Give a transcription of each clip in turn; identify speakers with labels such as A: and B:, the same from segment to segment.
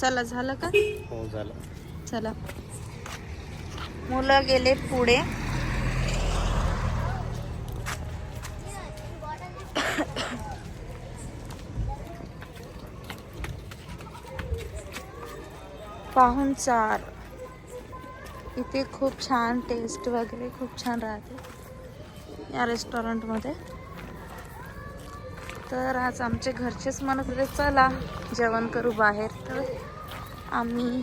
A: चला झालं का?
B: हो झालं.
A: चला. मुलं गेले पुढे. पाहुणचार इथे खूप छान टेस्ट वगैरे खूप छान राहते या रेस्टॉरंटमध्ये तर आज आमचे घरचेच म्हणत होते चला जेवण करू बाहेर. तर आम्ही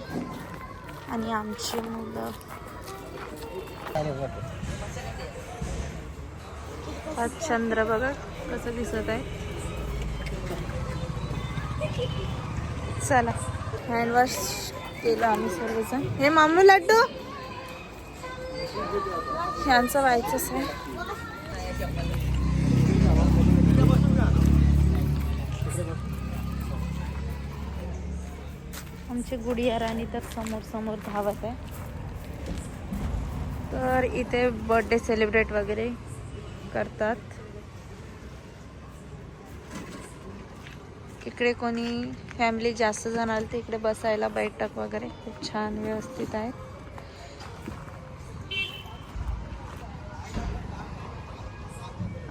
A: आणि आमची मुलं. आज चंद्र बघा कसं दिसत आहे. चला हँडवॉश केलं आम्ही सर्वजण. हे मामू लड्डू? ह्यांचं व्हायचंच आहे. आमची गुडिया राणी तर समोर समोर धावत आहे. तर इथे बर्थडे सेलिब्रेट वगैरे करतात. इकडे कोणी फॅमिली जास्त जण आली तर इकडे बसायला बैठक वगैरे खूप छान व्यवस्थित आहे.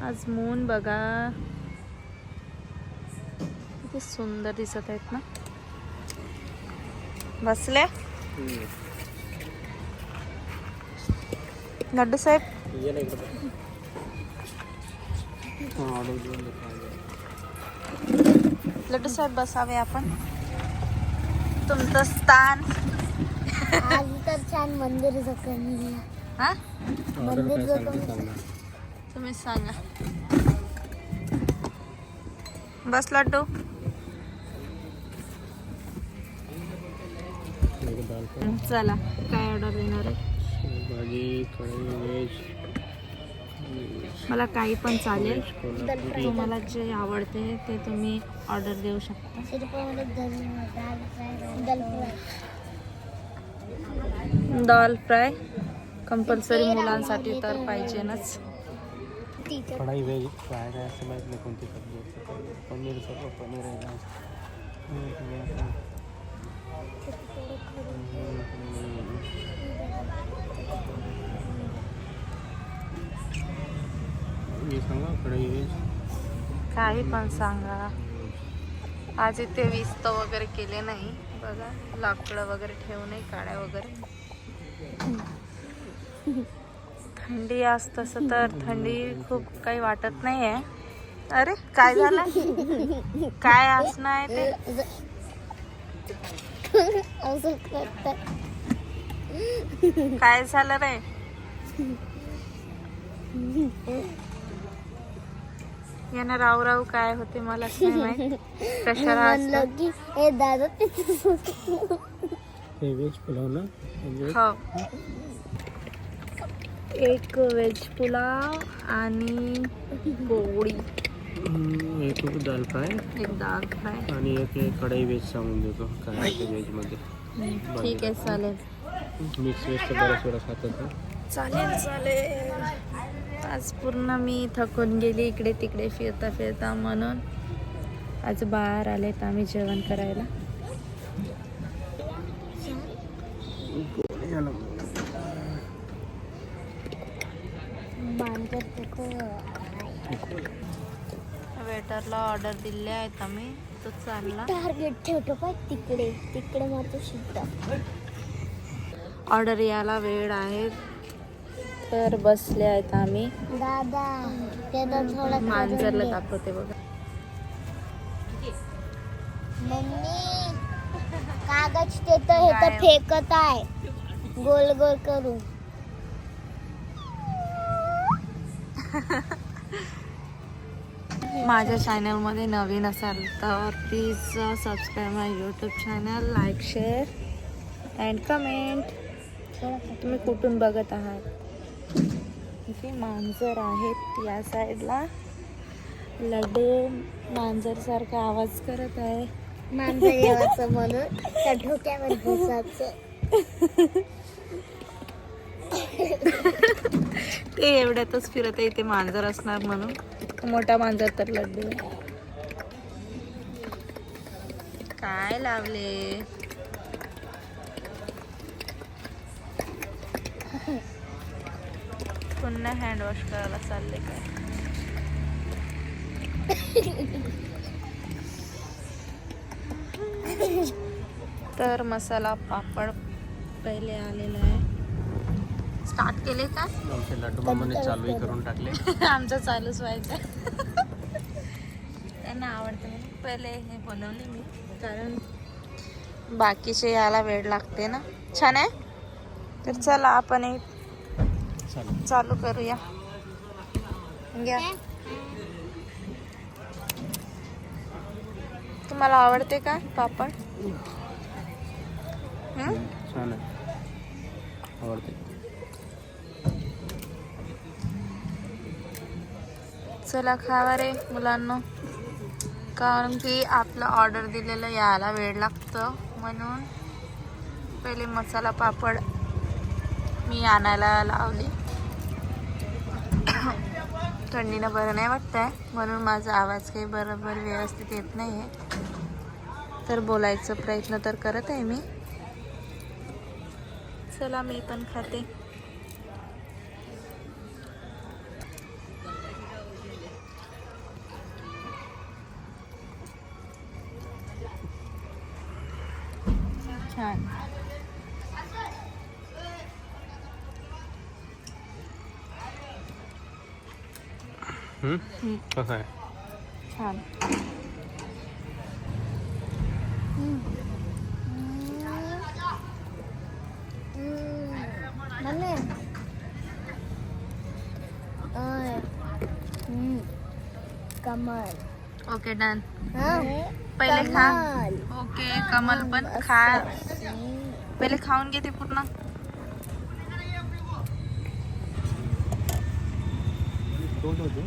A: आज मून बघा. किती सुंदर दिसत आहेत ना. बसले. लड्डू साहेब. लड्डू साहेब बसावे आपण. तुमचं स्थान.
C: तर छान मंदिर
A: हा?
B: ना
A: तुम्ही सांगा. बस लड्डू
B: एक दाल फ्राय
A: चला काय ऑर्डर देणार आहे?
B: भाजी कढई व्हेज
A: मला काही पण चालेल. तुम्हाला जे आवडते ते तुम्ही ऑर्डर देऊ शकता.
C: दल फ्राय
A: कंपल्सरी मुलांसाठी तर पाहिजेनच.
B: कढाई व्हेज फ्राय काय असं माहीत नाही कोणती सब्जी पनीर सर्व पनीर आहे
A: काही पण सांगा. आज इथे विस्त वगैरे केले नाही. बघा लाकडं वगैरे ठेवू नाही काड्या वगैरे. थंडी आज तसं तर थंडी खूप काही वाटत नाही आहे अरे काय झालं? काय असणार ते? काय झालं रे? यानं राव राव काय होते मला कशाला
C: की हे
A: एक व्हेज पुलाव आणि पोळी.
B: एक दाल फ्राय.
A: एक दाल फ्राय.
B: आणि एक कढई व्हेज सांगून देतो काय व्हेजमध्ये
A: ठीक आहे चालेल.
B: मिक्स व्हेज तर बऱ्याच वेळा खातात.
A: चालेल चालेल. आज पूर्ण मी थकून गेली इकडे तिकडे फिरता फिरता म्हणून. आज बाहेर आले तर आम्ही जेवण करायला. वेटरला ऑर्डर दिले आहेत आम्ही. तो चालला.
C: टार्गेट ठेवतो पाय तिकडे. तिकडे मात्र सुद्धा.
A: ऑर्डर यायला वेळ आहे. तर बसले आहेत आम्ही.
C: दादा तर थोडा
A: मांजरला दाखवते बघा.
C: मम्मी कागज ते तर हे तर? फेकत आहे. गोल गोल करून
A: माझ्या चॅनलमध्ये नवीन असाल तर please subscribe my YouTube channel like share and comment तुम्ही कुठून बघत आहात? इथे मांजर आहेत या साईडला लड्डू मांजरसारखा आवाज करत आहे.
C: मांजर म्हणून त्या डोक्यावर बसायचं
A: ते एवढ्यातच फिरत आहे इथे मांजर असणार म्हणून. मोठा मांजर तर लड्डू. काय लावले? पुन्हा हँडवॉश करायला चालले काय? तर मसाला पापड पहिले आलेला आहे. स्टार्ट केले का
B: लड्डू मामाने चालूही करून टाकले.
A: आमचं चालूच व्हायचं. त्यांना आवडतं. म्हणून पहिले हे बनवले मी कारण बाकीचे याला वेळ लागते ना. छान आहे? तर चला आपण एक चालू. करूया. घ्या. तुम्हाला आवडते का पापड? हं?
B: आवडते.
A: चला खावा रे मुलांना. कारण की आपलं ऑर्डर दिलेलं यायला वेळ लागतं म्हणून पहिले मसाला पापड मी आणायला लावली. थंडीनं बरं नाही वाटत आहे म्हणून माझा आवाज काही बरोबर व्यवस्थित येत नाही आहे तर बोलायचा प्रयत्न तर करत आहे मी. चला मी पण खाते. ใช่หื
B: มก็
A: ใส่
C: ชาม
A: นั่น
C: เองเอ้ยอืมกำมือ
A: โอเคดันเ
C: ฮ้
A: पहिले खा। ओके कमल बन खा।
C: हम्म.
A: पहिले खाऊन दो दो पूर्ण
B: दोन होतो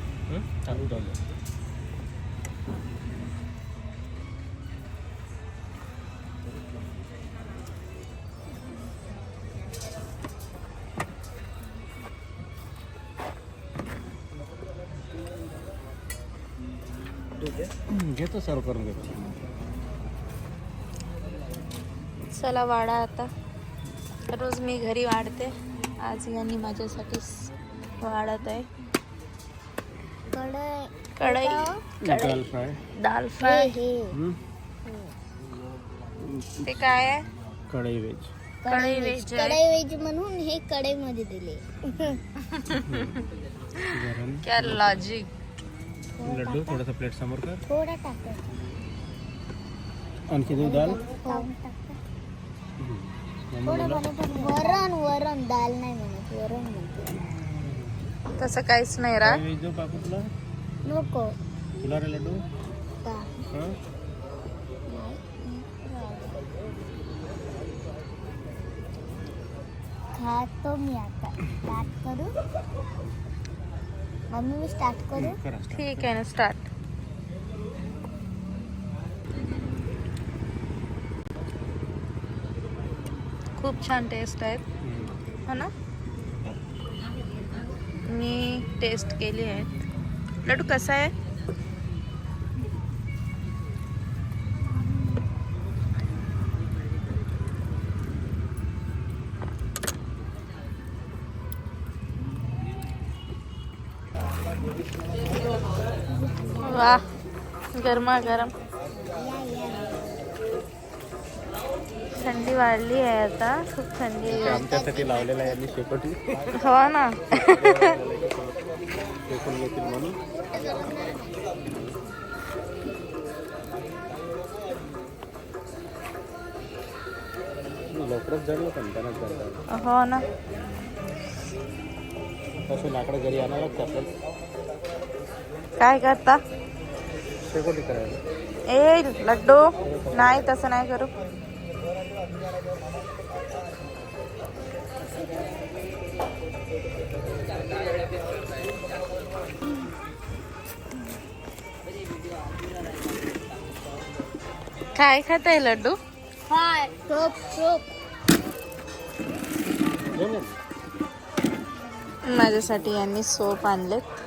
B: घेतो सर्व करून घेतो.
A: चला वाढा आता. रोज मी घरी वाढते. आज यांनी माझ्यासाठी वाढत आहे.
C: कढई.
A: कढई.
B: दाल
A: कढई.
B: फ्राय.
A: दाल फ्राय? ते काय आहे?
B: कढई वेज.
A: कढई वेज.
C: कढई वेज म्हणून हे कढई मध्ये दिले
A: क्या लॉजिक
B: लड्डू थोडासा प्लेट समोर कर.
C: थोडा टाका
B: आणखी दूध दाल?
C: वरण वरण दाल नाही म्हणत वरण म्हणते.
A: तसं काहीच नाही
B: काकू तुला?
C: नको.
B: तुला रे लड्डू?
C: का
B: हां?
C: खातो मी आता. स्टार्ट करू? मम्मी मी स्टार्ट करू?
B: करा start.
A: ठीक आहे ना स्टार्ट खूप छान टेस्ट आहेत.
B: हम्म.
A: हो ना? मी टेस्ट केली आहेत. लड्डू कसा आहे? वा गरमा गरम थंडी वाढली आहे आता खूप थंडी
B: आमच्यासाठी लावलेला आहे शेकोटी.
A: हो ना.
B: शेकून घेतील म्हणून लवकरच जडलं पण जडलं
A: हो ना.
B: तसं लाकडं घरी आणारच आपण
A: काय करता? ए लड्डू. नाही तसं नाही करू. काय खात आहे लड्डू?
C: हाय.
A: माझ्यासाठी यांनी सोप आणलेत.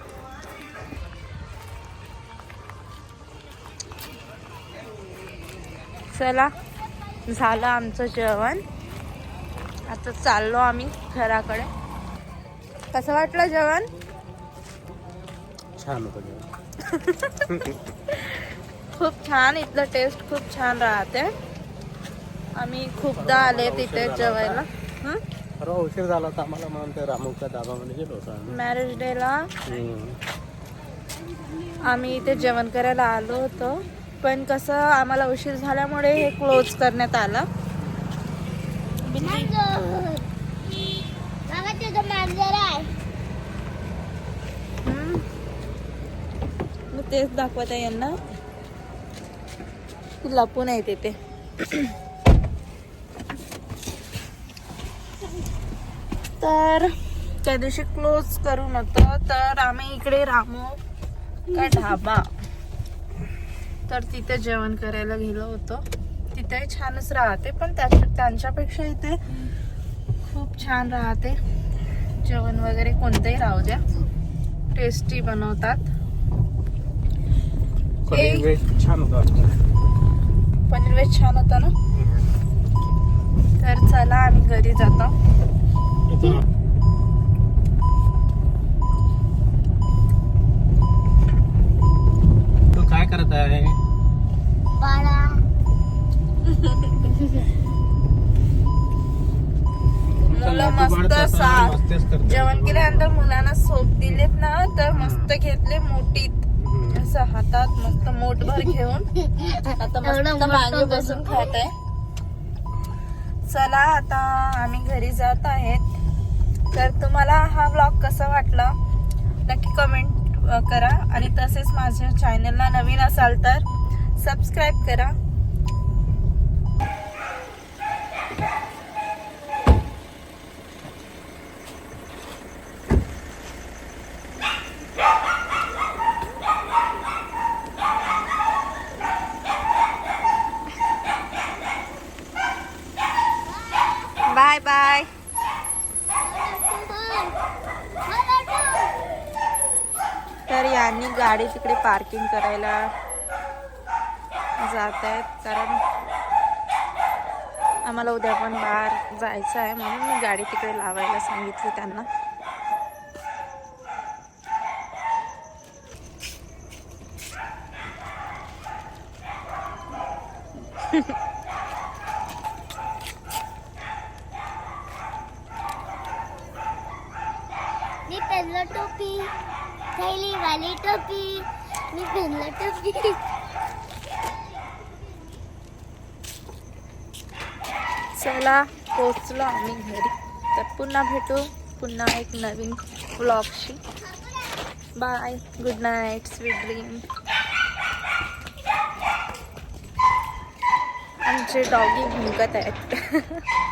A: चला झालं आमचं जेवण. आता चाललो आम्ही घराकडे. कसं वाटलं जेवण?
B: छान होतं जेवण.
A: खूप छान इथलं टेस्ट खूप छान राहते. आम्ही खूपदा आले तिथे जेवायला.
B: परवा उशीर झाला होता आम्हाला म्हणून ते रामुका दाबामध्ये गेलो होतो
A: मॅरेज डेला. आम्ही इथे जेवण करायला आलो होतो. पण कसं आम्हाला उशीर झाल्यामुळे हे क्लोज करण्यात आलं.
C: बाबा
A: तेच दाखवत आहे यांना. लपून आहे तिथे तर त्या दिवशी क्लोज करून होतं तर आम्ही इकडे रामू का ढाबा? तर तिथे जेवण करायला गेलो होतो. तिथे छानच राहते पण त्या त्यांच्यापेक्षा इथे खूप छान राहते. जेवण वगैरे कोणतंही राहू द्या. टेस्टी बनवतात.
B: पनीर वेज छान होतं आजचं.
A: पनीर वेज छान होता ना? तर चला आम्ही घरी जातो.
B: काय करत आहे?
A: मुलं मस्त सा जेवण केल्यानंतर मुलांना सोप दिलेत ना तर मस्त घेतले मोठीत असं हातात मस्त मोठभर घेऊन. आता मस्त
C: मोठं
A: मागे
C: बसून
A: बसून खात आहे. चला आता आम्ही घरी जात आहेत. तर तुम्हाला हा ब्लॉग कसा वाटला? नक्की कमेंट करा. आणि तसेच माझ्या चॅनलला नवीन असाल तर सबस्क्राईब करा बाय बाय तर यांनी गाडी तिकडे पार्किंग करायला जात आहेत कारण आम्हाला उद्या पण बाहेर जायचं आहे म्हणून मी गाडी तिकडे लावायला सांगितली त्यांना.
C: मी पेनला टोपी. थैली वाली टोपी मी पहनला टोपी.
A: चला पोचलो आम्ही घरी. तर पुन्हा भेटू पुन्हा एक नवीन ब्लॉगशी bye good night sweet dream आमचे डॉगी भुंकत आहेत.